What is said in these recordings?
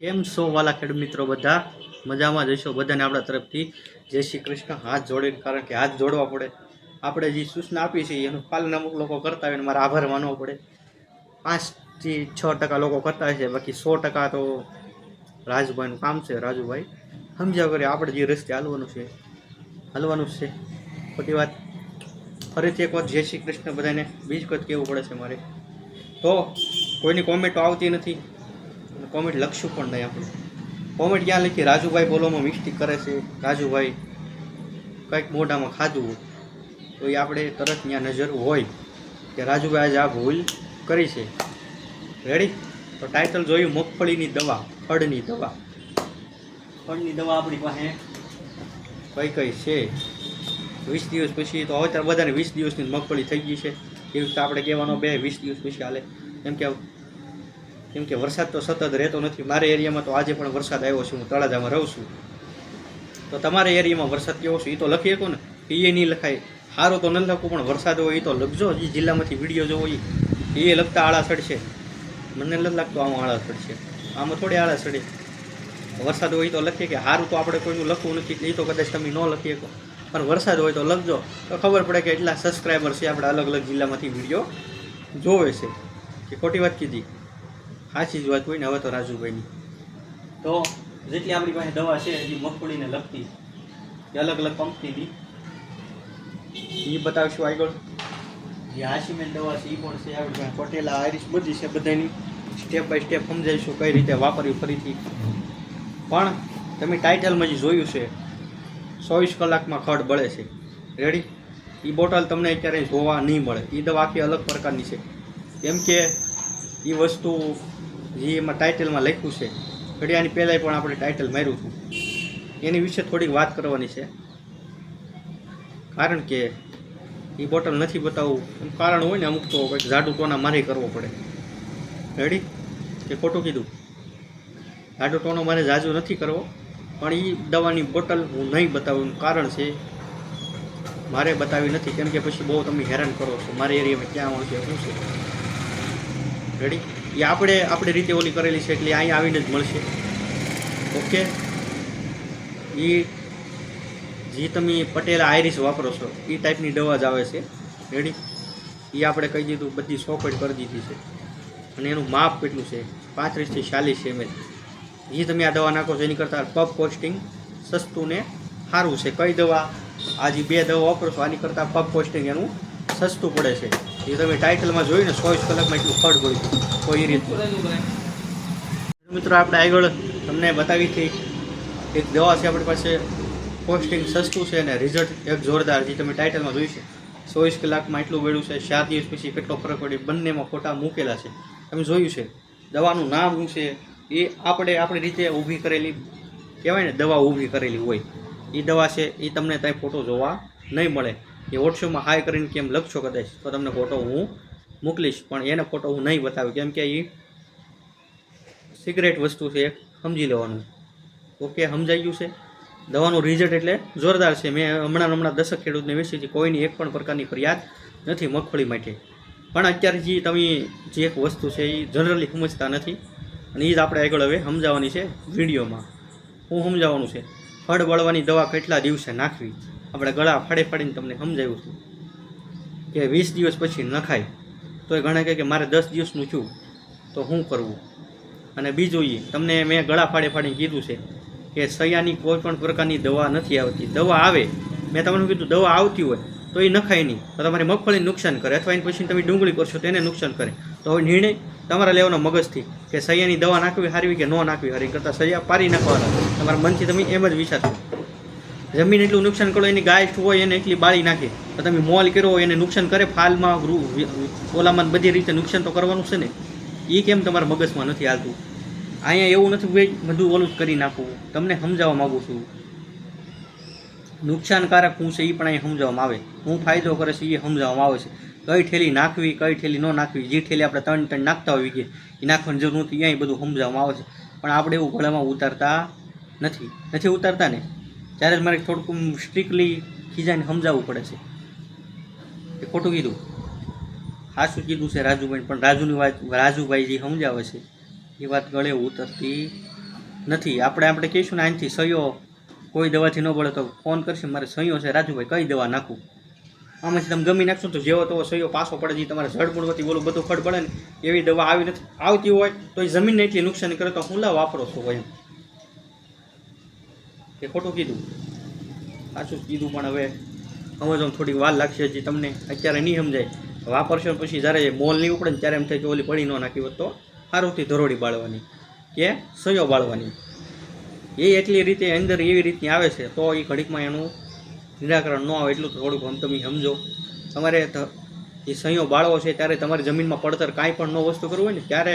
કેમ છો વાલા ખેડૂત મિત્રો બધા? મજામાં જઈશો બધાને આપણા તરફથી. જય શ્રી કૃષ્ણ. હાથ જોડીને કારણ કે હાથ જોડવા પડે. આપણે જે સૂચના આપી છે એનું પાલન અમુક લોકો કરતા હોય મારે આભાર માનવો પડે. પાંચથી છ ટકા લોકો કરતા હોય છે, બાકી સો ટકા તો રાજુભાઈનું કામ છે. રાજુભાઈ, સમજ્યા કરીએ આપણે જે રસ્તે હાલવાનું છે હાલવાનું છે. ખોટી વાત. ફરીથી એક વાત જય શ્રી કૃષ્ણ બધાને. બીજ વખત કહેવું પડે છે મારે? તો કોઈની કોમેન્ટો આવતી નથી. અને કોમેન્ટ લખશું પણ નહીં આપણે. કોમેન્ટ ક્યાં લખી રાજુભાઈ બોલોમાં મિસ્ટેક કરે છે. રાજુભાઈ, કંઈક મોઢામાં ખાધું તો એ આપણે તરત ત્યાં નજર હોય કે રાજુભાઈ આજે આ ભૂલ કરી છે. રેડી તો ટાઇટલ જોયું, મગફળીની દવા, ફળની દવા. ફળની દવા આપણી પાસે કઈ કઈ છે? વીસ દિવસ પછી તો હવે ત્યારે બધાને વીસ દિવસની મગફળી થઈ ગઈ છે. એ રીતે આપણે કહેવાનો બે વીસ દિવસ પછી હાલે. કેમ કે કેમ કે વરસાદ તો સતત રહેતો નથી. મારા એરિયામાં તો આજે પણ વરસાદ આવ્યો છે, હું તળાજામાં રહું છું. તો તમારા એરિયામાં વરસાદ કેવો છે? એ તો લખી શકો ને. એ નહીં લખાય. સારું તો ન લખું, પણ વરસાદ હોય એ તો લખજો. એ જિલ્લામાંથી વીડિયો જોવો એ લખતા આળા સડશે મને નથી લાગતું આમાં આળા સડશે આમાં થોડી આળા સડે વરસાદ હોય તો લખીએ કે સારું તો આપણે કોઈનું લખવું નથી એ તો કદાચ તમે ન લખી શકો. પણ વરસાદ હોય તો લખજો. તો ખબર પડે કે એટલા સબસ્ક્રાઈબર છે આપણે અલગ અલગ જિલ્લામાંથી વીડિયો જોવે છે. કે ખોટી વાત કીધી. સાચી જ વાત હોય ને હવે તો રાજુભાઈની તો જેટલી આપણી પાસે દવા છે હજી મગફળીને લગતી. એ અલગ અલગ કંપનીની એ બતાવશું આગળ. જે હાશીમેન દવા છે એ પણ છે આપણી પાસે પટેલા આઈરિશ બધી છે બધાની. સ્ટેપ બાય સ્ટેપ સમજાવીશું કઈ રીતે વાપરવી ફરીથી. પણ તમે ટાઇટલમાં જે જોયું છે ચોવીસ કલાકમાં ખડ બળે છે. રેડી એ બોટલ તમને અત્યારે જોવા નહીં મળે. એ દવા આખી અલગ પ્રકારની છે. કેમ કે એ વસ્તુ જે એમાં ટાઇટલમાં લખ્યું છે. ઘડિયાની પહેલાંય પણ આપણે ટાઇટલ માર્યું હતું. એની વિશે થોડીક વાત કરવાની છે. કારણ કે એ બોટલ નથી બતાવવું. કારણ હોય ને અમુક તો કંઈક જાડું ટોના મારે કરવો પડે. રેડી કે ખોટું કીધું? જાડુ ટોનો મારે જાજુ નથી કરવો. પણ એ દવાની બોટલ હું નહીં બતાવું. કારણ છે, મારે બતાવી નથી. કેમ કે પછી બહુ તમે હેરાન કરો છો. મારે એરિયામાં ક્યાં મળશે શું છે? રેડી એ આપણે, આપણી રીતે ઓલી કરેલી છે એટલે અહીંયા આવીને જ મળશે. ઓકે એ જે તમે પટેલ આયરિસ વાપરો છો એ ટાઈપની દવા જ આવે છે. રેડી એ આપણે કહી દીધું, બધી સોફેટ કરી દીધી છે. અને એનું માપ કેટલું છે? પાંત્રીસથી ચાલીસ એમએલ એ તમે આ દવા નાખો છો, એની કરતાં પબ પોસ્ટિંગ સસ્તું ને સારું છે. કઈ દવા? આ બે દવા વાપરો છો, આની કરતાં પબ પોસ્ટિંગ એનું સસ્તું પડે છે. એ તમે ટાઇટલમાં જોઈને ચોવીસ કલાકમાં એટલું ફળ પડ્યું એ રીતનું. મિત્રો, આપણે આગળ તમને બતાવી હતી એક દવા છે આપણી પાસે કોસ્ટિંગ સસ્તું છે અને રિઝલ્ટ એક જોરદાર જે તમે ટાઇટલમાં જોઈશે ચોવીસ કલાકમાં એટલું વેળું છે. ચાર દિવસ પછી કેટલો ફરક પડ્યો? બંનેમાં ફોટા મૂકેલા છે. તમે જોયું છે. દવાનું નામ શું છે? એ આપણે આપણી રીતે ઊભી કરેલી, કહેવાય ને, દવા ઊભી કરેલી હોય. એ દવા છે, એ તમને ત્યાં ફોટો જોવા નહીં મળે. એ વોટ્સએપમાં હાય કરીને કેમ લખશો કદાચ, તો તમને ફોટો હું મોકલીશ. પણ એને ફોટો હું નહીં બતાવું કેમ કે એ સિગરેટ વસ્તુ છે સમજી લેવાનું. ઓકે, સમજાઈ ગયું છે? દવાનું રિઝલ્ટ એટલે જોરદાર છે. મેં હમણાં હમણાં દશક ખેડૂતને વેચી છે, કોઈની એક પણ પ્રકારની ફરિયાદ નથી મગફળી માટે. પણ અત્યારે જે તમે, જે એક વસ્તુ છે એ જનરલી સમજતા નથી. અને એ જ આપણે આગળ હવે સમજાવવાની છે વિડીયોમાં. હું સમજાવવાનું છે. ફળ વળવાની દવા કેટલા દિવસે નાખવી? આપણે ગળા ફાડી ફાડીને તમને સમજાવ્યું છું કે વીસ દિવસ પછી નખાય તો એ ઘણા કહે કે મારે દસ દિવસનું છું, તો શું કરવું? અને બીજું એ તમને મેં ગળા ફાડે ફાડીને કીધું છે કે સૈયાની કોઈ પણ પ્રકારની દવા નથી આવતી. દવા આવે, મેં તમને કીધું દવા આવતી હોય, તો એ નખાય નહીં. તો તમારી મગફળીને નુકસાન કરે, અથવા એની પછી તમે ડુંગળી કરશો, તો એને નુકસાન કરે. તો હવે નિર્ણય તમારા લેવાનો મગજથી કે સૈયાની દવા નાખવી હારવી કે ન નાખવી હારવી કરતાં સૈયા પારી નાખવાના. તમારા મનથી તમે એમ જ વિચારશો. જમીન એટલું નુકસાન કરો, એની ગાય હોય એને એટલી બાળી નાખે. તો તમે મોલ કર્યો એને નુકસાન કરે, ફાલમાં ઓલામાં બધી રીતે નુકસાન તો કરવાનું છે ને. એ કેમ તમારા મગજમાં નથી આવતું અહીંયા એવું નથી ભાઈ, બધું ઓલું કરી નાખવું તમને સમજાવવા માગું છું. નુકસાનકારક શું છે એ પણ અહીં સમજાવવામાં આવે. હું ફાયદો કરે છે એ સમજાવવામાં આવે છે. કઈ ઠેલી નાખવી, કઈ ઠેલી ન નાખવી, જે ઠેલી આપણે ત્રણ ત્રણ નાખતા હોઈએ કે એ નાખવાની જરૂર નથી, અહીંયા બધું સમજાવવામાં આવે છે. પણ આપણે એવું ગળામાં ઉતારતા નથી. નથી ઉતારતા ને. ત્યારે જ મારે થોડુંક સ્ટ્રિકલી ખીજાઈને સમજાવવું પડે છે. એ ખોટું કીધું. સાચું કીધું છે રાજુભાઈ પણ રાજુની વાત, રાજુભાઈ જે સમજાવે છે, એ વાત ગળે ઉતરતી નથી. આપણે આપણે કહીશું ને અહીંથી સયો કોઈ દવાથી ન પડે તો ફોન કરશે, મારે સહીઓ છે. રાજુભાઈ, કઈ દવા નાખું? આમાંથી તમે ગમી નાખશો તો જેવો તેવો સયો પાછો પડે જે તમારે જળમૂળવતી બોલું બધું ખડ પડે ને એવી દવા આવી નથી. આવતી હોય તો એ જમીનને એટલી નુકસાન કરે તો હું લા વાપરો છો એમ. કે ખોટું કીધું? સાચું જ કીધું પણ હવે સમજવામાં થોડીક વાર લાગશે હજી તમને. અત્યારે નહીં સમજાય. વાપરશો પછી જ્યારે મોલ નહીં ઉપડે ને ત્યારે એમ થાય કે ઓલી પડી ન નાખી હોત તો સારુંથી ધરોડી બાળવાની કે સયો બાળવાની. એ એટલી રીતે અંદર એવી રીતની આવે છે તો એ ઘડીકમાં એનું નિરાકરણ ન આવે એટલું થોડુંક આમ તમે સમજો. તમારે એ સહીઓ બાળવો છે ત્યારે તમારી જમીનમાં પડતર કાંઈ પણ ન વસ્તુ કરવું હોય ને ત્યારે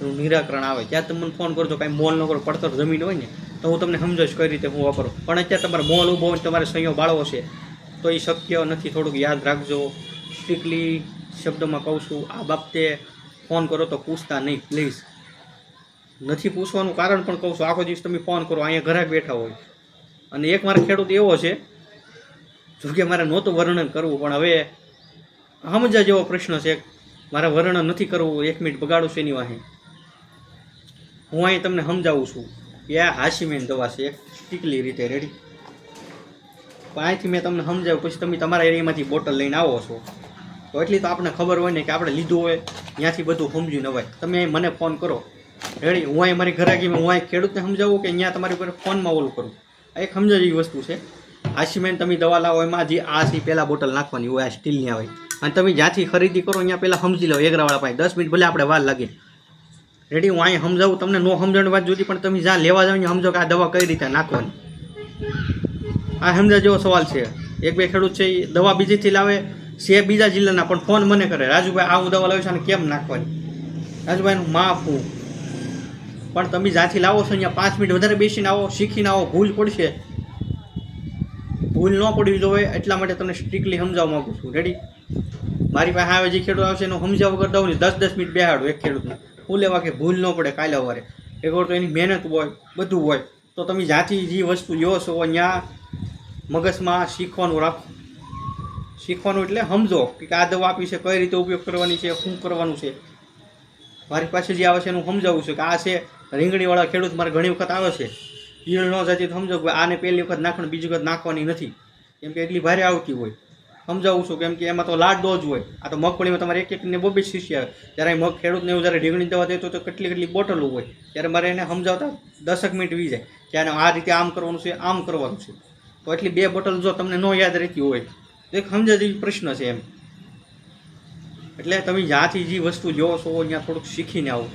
એનું નિરાકરણ આવે. ત્યારે તમે મને ફોન કરજો, કાંઈ મોલ ન કરો, પડતર જમીન હોય ને તો હું તમને સમજાવીશ કઈ રીતે હું વાપરું. પણ અત્યારે તમારે મોલ ઊભો હોય તમારે સંયો બાળવો છે, તો એ શક્ય નથી. થોડુંક યાદ રાખજો. સ્ટ્રિકલી શબ્દમાં કહું છું, આ બાબતે ફોન કરો તો પૂછતા નહીં પ્લીઝ નથી પૂછવાનું કારણ પણ કહું છું, આખો દિવસ તમે ફોન કરો, અહીંયા ઘરાક બેઠા હોય. અને એક મારો ખેડૂત એવો છે જોકે મારે નહોતું વર્ણન કરવું, પણ હવે સમજા જેવો પ્રશ્ન છે. મારે વર્ણન નથી કરવું, એક મિનિટ બગાડું છે એની વાહે. હું અહીં તમને સમજાવું છું. આ હાશીમેન દવા છે. એક સ્ટીકલી રીતે રેડી પણ અહીંથી મેં તમને સમજાવ્યું, પછી તમે તમારા એરિયામાંથી બોટલ લઈને આવો છો. તો એટલી તો આપણને ખબર હોય ને કે આપણે લીધું હોય, ત્યાંથી બધું સમજી નવાય તમે અહીં મને ફોન કરો. રેડી હું અહીં મારી ઘરે હું અહીં ખેડૂતને સમજાવું કે અહીંયા તમારી ઉપર ફોનમાં ઓલું કરું? આ એક સમજાય એવી વસ્તુ છે. આશીમેન તમે દવા લાવો, એમાં જે આ સી પહેલાં બોટલ નાખવાની હોય, આ સ્ટીલની આવે અને તમે જ્યાંથી ખરીદી કરો, અહીંયા પહેલાં સમજી લો એગરાવાળા પાસે દસ મિનિટ ભલે આપણે વાર લાગે. રેડી, હું અહીં સમજાવું, તમને ન સમજણ વાત જોતી પણ તમે જ્યાં લેવા જાવ સમજો કે આ દવા કઈ રીતે નાખવાની. આ સમજા જેવો સવાલ છે. એક બે ખેડૂત છે, એ દવા બીજેથી લાવે, છે બીજા જિલ્લાના, પણ ફોન મને કરે, રાજુભાઈ, આ હું દવા છે અને કેમ નાખવાની? રાજુભાઈનું માફ હું. પણ તમે જ્યાંથી લાવો છો, અહીંયા પાંચ મિનિટ વધારે બેસીને આવો, શીખીને આવો, ભૂલ પડશે. ભૂલ ન પડવી જોઈએ એટલા માટે તમને સ્ટ્રિક્ટલી સમજાવવા માગું છું. રેડી મારી પાસે આવે, જે ખેડૂત આવશે, એનું સમજાવ દઉં ને દસ દસ મિનિટ બેહાડું એક ખેડૂતને. હું લેવા કે ભૂલ ન પડે કાલે સવારે. એક વાર તો એની મહેનત હોય, બધું હોય. તો તમે જ્યાંથી જે વસ્તુ જો છો ત્યાં મગજમાં શીખવાનું રાખો. શીખવાનું એટલે સમજો કે આ દવા આપી છે, કઈ રીતે ઉપયોગ કરવાની છે, શું કરવાનું છે. મારી પાસે જે આવે છે એનું સમજાવું છું કે આ છે રીંગણીવાળા ખેડૂત, મારે ઘણી વખત આવે છે. ઈયળ ન જતી સમજો આને પહેલી વખત નાખવાની બીજી વખત નાખવાની નથી. કેમ કે એટલી ભારે આવતી હોય. સમજાવું છું કેમ કે એમાં તો લાડ ડોઝ હોય. આ તો મગફળીમાં તમારે એક એકને બબે શીશી આવે. જ્યારે મગ ખેડૂતને એવું જ્યારે ઢીંગણી દવા દેતો તો કેટલી કેટલી બોટલો હોય. ત્યારે મારે એને સમજાવતા દસક મિનિટ વી જાય કે આને આ રીતે આમ કરવાનું છે, આમ કરવાનું છે. તો એટલી બે બોટલ જો તમને ન યાદ રહેતી હોય, તો એક સમજા જેવી પ્રશ્ન છે એમ. એટલે તમે જ્યાંથી જે વસ્તુ લો છો ત્યાં થોડુંક શીખીને આવો.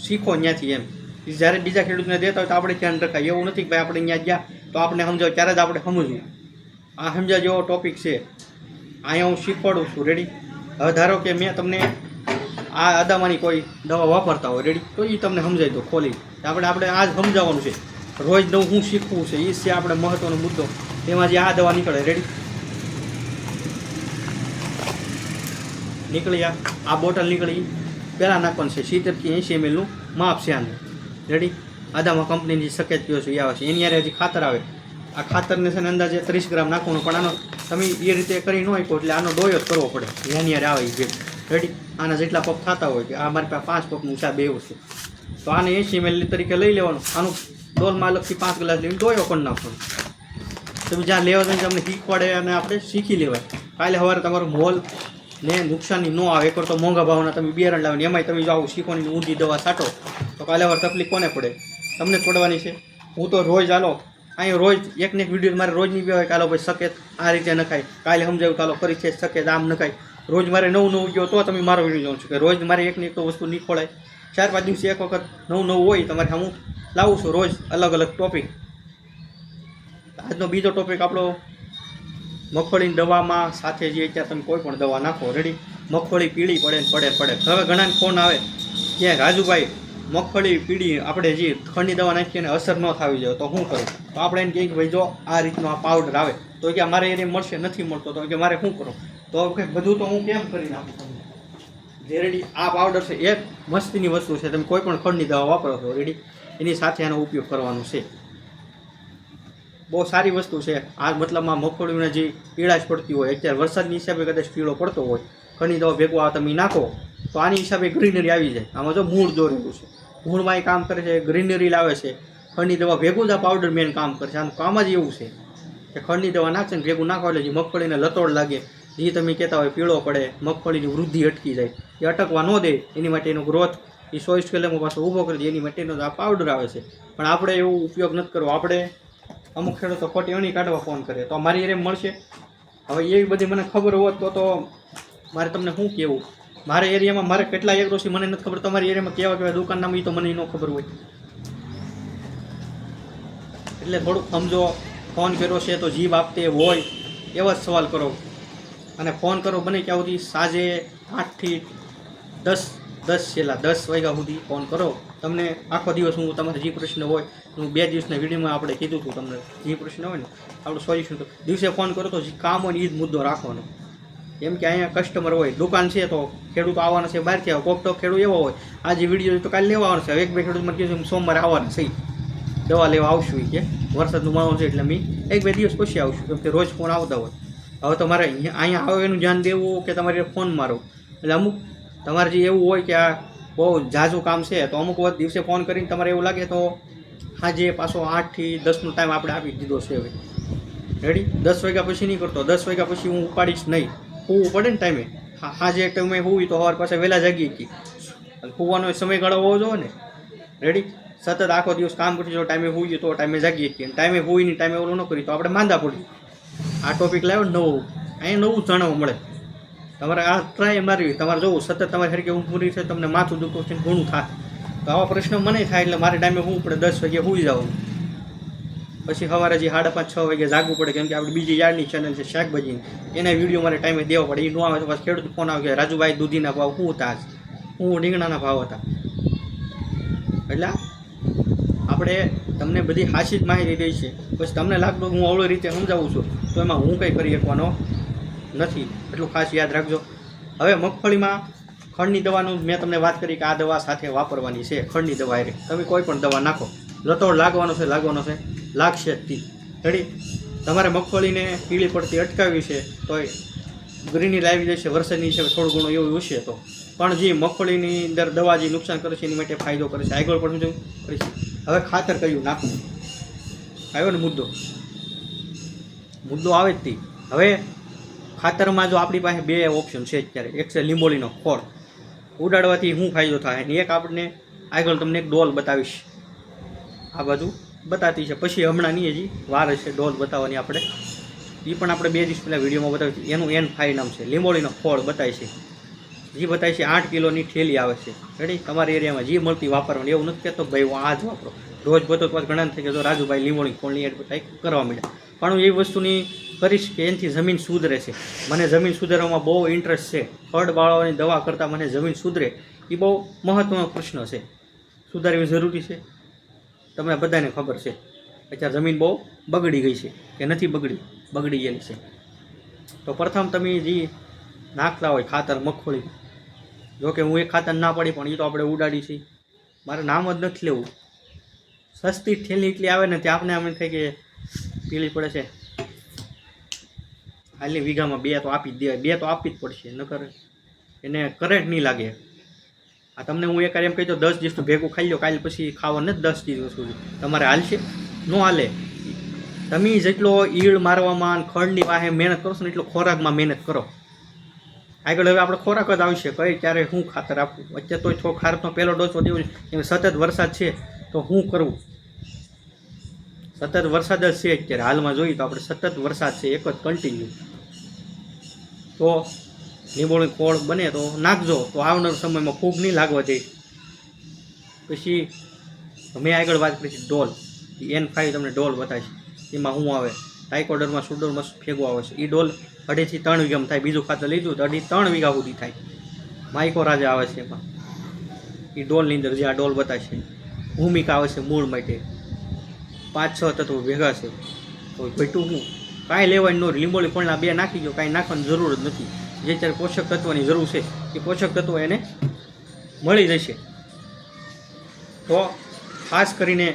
શીખો ત્યાંથી એમ. જ્યારે બીજા ખેડૂતને દેતા હોય તો આપણે ધ્યાન રખાય. એવું નથી કે ભાઈ આપણે ત્યાં ગયા તો આપણે સમજાવ. ત્યારે જ આપણે સમજવું આ સમજા જેવો ટોપિક છે. અહીંયા હું શીખવાડું છું રેડી હવે ધારો કે મેં તમને આ અદામાની કોઈ દવા વાપરતા હોય રેડી તો એ તમને સમજાવી દો ખોલી. આપણે આપણે આ જ સમજાવવાનું છે. રોજ નવું શું શીખવું છે એ છે આપણે મહત્વનો મુદ્દો. તેમાં જે આ દવા નીકળે રેડી નીકળી આ? બોટલ નીકળી. પહેલાં નાખવાનું છે સિત્તેરથી એંશી એમએલનું માપ છે આને. રેડી આદામાં કંપનીની સકેત કયો છે એ આવે છે. એની યારે હજી ખાતર આવે. આ ખાતરને છે ને અંદાજે ત્રીસ ગ્રામ નાખવાનું, પણ આનો તમે એ રીતે કરી ન હોય એટલે આનો ડોયો જ કરવો પડે. એની આવે જે. રેડી આના જેટલા પગ થતા હોય કે આ મારી પાસે પાંચ પગનું છે, આ બે વસ્તુ તો આને એસી એમએલ તરીકે લઈ લેવાનું. આનું ડોલમાં અલગથી પાંચ ગ્લાસ લઈને ડોયો કરી નાખવાનો. તમે જ્યાં લેવા જાય તમને શીખવાડે અને આપણે શીખી લેવાય. કાલે સવારે તમારું મોલ ને નુકસાની ન આવે. એકવાર તો મોંઘા ભાવના તમે બિયારણ લાવીને એમાંય તમે જો આવું શીખવાની ઊંધી દવા છાંટો, તો કાલે સવારે તકલીફ કોને પડે? તમને પડવાની છે. હું તો રોજ હાલો અહીંયા રોજ એક ને એક વીડિયો મારે રોજ નહીં હોય, કાલો ભાઈ સકેત આ રીતે નખાય. કાલે સમજાવ્યું, કાલો ફરી છે, સકેત આમ નખાય. રોજ મારે નવું નવું ગયો તો તમે મારો વીડિયો જોઉં છું કે રોજ મારે એક ને એક વસ્તુ નહીં ખોળાય ચાર પાંચ દિવસે એક વખત નવું નવું હોય, તમારે હું લાવું છું રોજ અલગ અલગ ટોપિક આજનો બીજો ટોપિક આપણો મગફળીની દવામાં સાથે જે અત્યારે તમે કોઈ પણ દવા નાખો રેડી મગફળી પીળી પડે ને પડે પડે. હવે ઘણાને ફોન આવે ક્યાંક રાજુભાઈ મગફળી, પીળી, આપણે જે ખંડની દવા નાખીએ અને અસર ન થવી જોઈએ, તો શું કરું? તો આપણે એને કહીએ કે ભાઈ જો આ રીતનો આ પાવડર આવે, તો કે મારે એને મળશે, નથી મળતો, તો કે મારે શું કરું? તો કે બધું તો હું કેમ કરી નાખું તમને? રેડી આ પાવડર છે એક મસ્તીની વસ્તુ છે, તમે કોઈ પણ ખંડની દવા વાપરો છો રેડી એની સાથે એનો ઉપયોગ કરવાનો છે. બહુ સારી વસ્તુ છે. આ મતલબમાં મગફળીને જે પીળાશ પડતી હોય, અત્યારે વરસાદની હિસાબે કદાચ પીળો પડતો હોય ખંડની દવા ભેગો આ તમે નાખો તો આની હિસાબે ગ્રીનરી આવી જાય. આમાં જો મૂળ દોરેલું છે. મૂળમાં એ કામ કરે છે ગ્રીનરી લાવે છે. ખંડની દવા ભેગું આ પાવડર મેન કામ કરે છે. આનું કામ જ એવું છે કે ખંડની દવા નાખશે ને ભેગું નાખો એટલે જે મગફળીને લતોડ લાગે જે તમે કહેતા હોય પીળો પડે, મગફળીની વૃદ્ધિ અટકી જાય. એ અટકવા ન દે, એની માટે એનો ગ્રોથ એ સોઈસ કલમો પાછો ઊભો કરી દે, એની માટેનો આ પાવડર આવે છે. પણ આપણે એવો ઉપયોગ નથી કરવો. આપણે અમુક ખેડૂતો ખોટી અણી કાઢવા ફોન કરે. તો અમારી એમ મળશે. હવે એવી બધી મને ખબર હોત તો તો મારે તમને શું કહેવું? મારા એરિયામાં મારે કેટલા એગ્રો છે મને નથી ખબર. તમારી એરિયામાં કેવા કેવા દુકાનના એ તો મને ન ખબર હોય. એટલે થોડુંક સમજો, ફોન કર્યો છે તો જીભ આપતે હોય એવા જ સવાલ કરો. અને ફોન કરો બને ક્યાં સુધી? સાંજે આઠથી દસ દસ છેલ્લા દસ વાગ્યા સુધી ફોન કરો. તમને આખો દિવસ હું તમારે જે પ્રશ્ન હોય, હું બે દિવસના વિડીયોમાં આપણે કીધું હતું તમને. જે પ્રશ્ન હોય ને, આપણું સોલ્યુશન દિવસે ફોન કરો તો જે કામ હોય ને એ જ મુદ્દો રાખવાનો. કેમ કે અહીંયા કસ્ટમર હોય, દુકાન છે તો ખેડૂતો આવવાના છે બહારથી આવે કોક તો ખેડૂત એવો હોય. આજે વીડિયો તો કાલે લેવા છે. એક બે ખેડૂત મને કીધું સોમવારે આવવાના છે. દવા લેવા આવશું કે. વરસાદનું માણું છે એટલે મેં એક બે દિવસ પછી આવશું, કેમ કે રોજ ફોન આવતા હોય. હવે તમારે અહીંયા આવે એનું ધ્યાન દેવું કે તમારે ફોન મારો એટલે અમુક, તમારે જે એવું હોય કે આ બહુ ઝાઝું કામ છે, તો અમુક વખત દિવસે ફોન કરીને તમારે એવું લાગે તો આજે પાછો આઠથી દસનો ટાઈમ આપણે આપી દીધો છે હવે. રેડી દસ વાગ્યા પછી નહીં કરતો. દસ વાગ્યા પછી હું ઉપાડીશ નહીં. હોવું પડે ને ટાઈમે હાજે ટાઈમે હોવી તો સવાર પાસે વહેલા જાગી હતી હોવાનો સમયગાળો હોવો જોઈએ ને. રેડી સતત આખો દિવસ કામ કરી જો ટાઈમે હોઈએ તો ટાઈમે જાગીએ છીએ. ટાઈમે હોઈ નહીં ટાઈમે ઓલું ન કરી તો આપણે માંદા પડીએ આ ટોપિક લાવ્યો નવું. અહીંયા નવું જાણવા મળે. તમારે આ ટ્રાય મારવી. તમારે જોવું, સતત તમારે હરકે ઊંઘ પૂરી છે તમને માથું દુખતું છે ઘણું થાય તો આવા પ્રશ્ન મને થાય એટલે મારે ટાઈમે હું પડે. દસ વાગે હોઈ જવાનું. પછી સવારે જે સાડા પાંચ, છ વાગે જાગવું પડે, કેમ કે આપણી બીજી યાર્ડની ચેનલ છે શાકભાજીની. એના વીડિયો મારે ટાઈમે દેવો પડે. એ ન આવે તો પછી ખેડૂત ફોન આવે કે રાજુભાઈ દૂધીના ભાવ શું હતા હું રીંગણાના ભાવ હતા. એટલે આપણે તમને બધી હાસી જ માહિતી દઈ છે. પછી તમને લાગતું હું અવળી રીતે સમજાવું છું, તો એમાં હું કંઈ કરી શકવાનો નથી. એટલું ખાસ યાદ રાખજો. હવે મગફળીમાં ખંડની દવાનું મેં તમને વાત કરી કે આ દવા સાથે વાપરવાની છે ખંડની દવા એ. તમે કોઈ પણ દવા નાખો. લતોડ લાગવાનો છે લાગવાનો છે. લાગશે જ તી. રેડી તમારે મગફળીને પીળી પડતી અટકાવી છે, તોય ગ્રીની લાવી જશે વરસાદની છે થોડું ઘણું એવું હશે તો. પણ જે મગફળીની અંદર દવા જે નુકસાન કરે છે, એની માટે ફાયદો કરે છે. આગળ પણ હું કરીશ. હવે ખાતર કયું નાખવું? આવ્યો ને મુદ્દો? મુદ્દો આવે જ તી. હવે ખાતરમાં જો આપણી પાસે બે ઓપ્શન છે અત્યારે. એક છે લીંબોળીનો ખોળ. ઉડાડવાથી શું ફાયદો થાય? અને એક આપણને, આગળ તમને એક ડોલ બતાવીશ. આ બાજુ. બતાતી છે. પછી હમણાં નહીં હજી, વાર હશે ડોલ બતાવવાની આપણે. એ પણ આપણે બે દિવસ પહેલાં વિડીયોમાં બતાવી એનું એન ફાઈ નામ છે. લીંબોળીનો ફળ બતાવે છે. જે બતાવી છે, આઠ કિલોની ઠેલી આવે છે. રેડી તમારા એરિયામાં જે મળતી વાપરવાની. એવું નથી કહેતો ભાઈ હું આ જ વાપરો. રોજ બધો પાછું ઘણા થઈ ગયો રાજુભાઈ લીંબોળી ફળની એડ બતાવી કરવા માંડ્યા. પણ હું એ વસ્તુની કરીશ કે એનાથી જમીન સુધરે છે. મને જમીન સુધારવામાં બહુ ઇન્ટરેસ્ટ છે. ફળ બાળવાની દવા કરતાં મને જમીન સુધરે. એ બહુ મહત્ત્વનો પ્રશ્ન છે. સુધારવી જરૂરી છે. તમને બધાને ખબર છે. અત્યારે જમીન બહુ બગડી ગઈ છે કે નથી બગડી બગડી ગયેલી છે. તો પ્રથમ તમે જે નાખતા હોય ખાતર મગફળી, જો કે હું એ ખાતર ના પડી પણ એ તો આપણે ઉડાડી છીએ મારે નામ જ નથી લેવું. સસ્તી ઠેલી એટલી આવે ને ત્યાં આપણે એમ થાય કે પીલી પડે છે. હાલની વીઘામાં બે તો આપી જ દેવાય, બે તો આપવી જ પડશે, નકર એને કરેટ નહીં લાગે. આ તમને હું એક એમ કહી દો દસ દિવસનું ભેગું ખાઈ લો કાલે પછી ખાવાનું નથી, દસ દિવસ સુધી તમારે હાલશે, ન હાલે. તમે જેટલો ઈળ મારવામાં ખડની વાહે મહેનત કરશો ને એટલો ખોરાકમાં મહેનત કરો. આગળ હવે આપણે ખોરાક જ આવશે, કઈ, ક્યારે, હું ખાતર આપવું અત્યારે તો થોડો ખારતનો પહેલો ડોસો દેવો એમ સતત વરસાદ છે, તો શું કરવું સતત વરસાદ જ છે અત્યારે. હાલમાં જોઈએ તો આપણે સતત વરસાદ છે, એક જ કન્ટિન્યુ તો લીંબોળી ખોળ બને તો નાખજો. તો આવનાર સમયમાં ફૂગ નહીં લાગવા જઈ પછી મેં આગળ વાત કરી છે ડોલ. એન ફાઈવ તમને ડોલ બતાવીશ. એમાં શું આવે? ટાઇકોડરમાં સુડોરમાં ફેગો આવે છે. એ ડોલ અઢીથી ત્રણ વીઘામાં થાય. બીજું ખાતર લીધું તો અઢી ત્રણ વીઘા સુધી થાય. માઇકો રાજા આવે છે એમાં. એ ડોલની અંદર જે આ ડોલ બતાવે છે ભૂમિકા આવે છે મૂળ માટે. પાંચ છ તત્વો ભેગા છે. તો ભેટું હું. કાંઈ લેવાય નો લીંબોળી પણ બે નાખી ગયો કાંઈ નાખવાની જરૂર જ નથી. જે ત્યારે પોષક તત્વની જરૂર છે, એ પોષક તત્વો એને મળી જશે તો ખાસ કરીને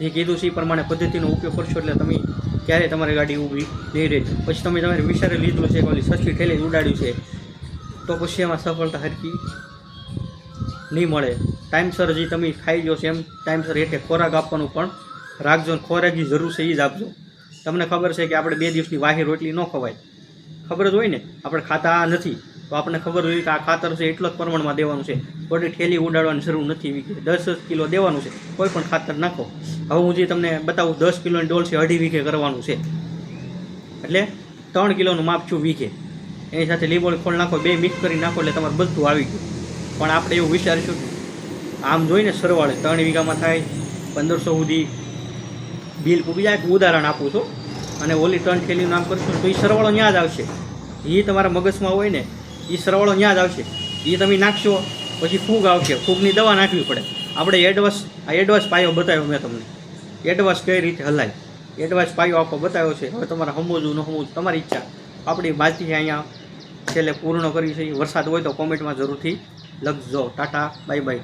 જે કીધું છે એ પ્રમાણે પદ્ધતિનો ઉપયોગ કરશો એટલે તમે ક્યારેય તમારી ગાડી ઊભી નહીં રહે. પછી તમે તમારે વિચારે લીધું છે ઓલી સસ્તી ઠેલી ઉડાડ્યું છે, તો પછી એમાં સફળતા હરકી નહીં મળે. ટાઈમસર જે તમે ખાઈ ગયો છો એમ ટાઈમસર એટલે ખોરાક આપવાનું પણ રાખજો ખોરાક જરૂર છે એ જ આપજો. તમને ખબર છે કે આપણે બે દિવસની વાહી રોટલી ન ખવાય. ખબર જ હોય ને, આપણે ખાતા નથી. તો આપણને ખબર હોય કે આ ખાતર છે એટલો જ પ્રમાણમાં દેવાનું છે. કોઈ ઠેલી ઉડાડવાની જરૂર નથી વીઘે દસ દસ કિલો દેવાનું છે. કોઈ પણ ખાતર નાખો. હવે હું જે તમને બતાવું, દસ કિલોની ડોલ છે, અઢી વીઘે કરવાનું છે. એટલે ત્રણ કિલોનું માપ છું વીઘે. એની સાથે લીંબોળી ખોલ નાખો, બે મિક્સ કરી નાખો એટલે તમારે બધું આવી ગયું. પણ આપણે એવું વિચારીશું આમ જોઈને સરવાળે ત્રણ વીઘામાં થાય, પંદરસો સુધી બિલ ઊભી જાય. ઉદાહરણ આપું છું. અને ઓલી ટર્ન થેલીનું નામ કરશું તો એ સરવાળો ત્યાં જ આવશે. એ તમારા મગજમાં હોય ને એ સરવાળો ત્યાં જ આવશે. એ તમે નાખશો, પછી ફૂગ આવશે. ફૂગની દવા નાખવી પડે. આપણે એડવાન્સ આ એડવાન્સ પાયો બતાવ્યો મેં તમને. એડવાન્સ કઈ રીતે હલાય? એડવાન્સ પાયો આપો બતાવ્યો છે. હવે તમારે સમજવું, ન સમજવું, તમારી ઈચ્છા. આપણી માહિતી અહીંયા છેલ્લે પૂર્ણ કરી છે. વરસાદ હોય તો કોમેન્ટમાં જરૂરથી લખજો. Tata, bye bye.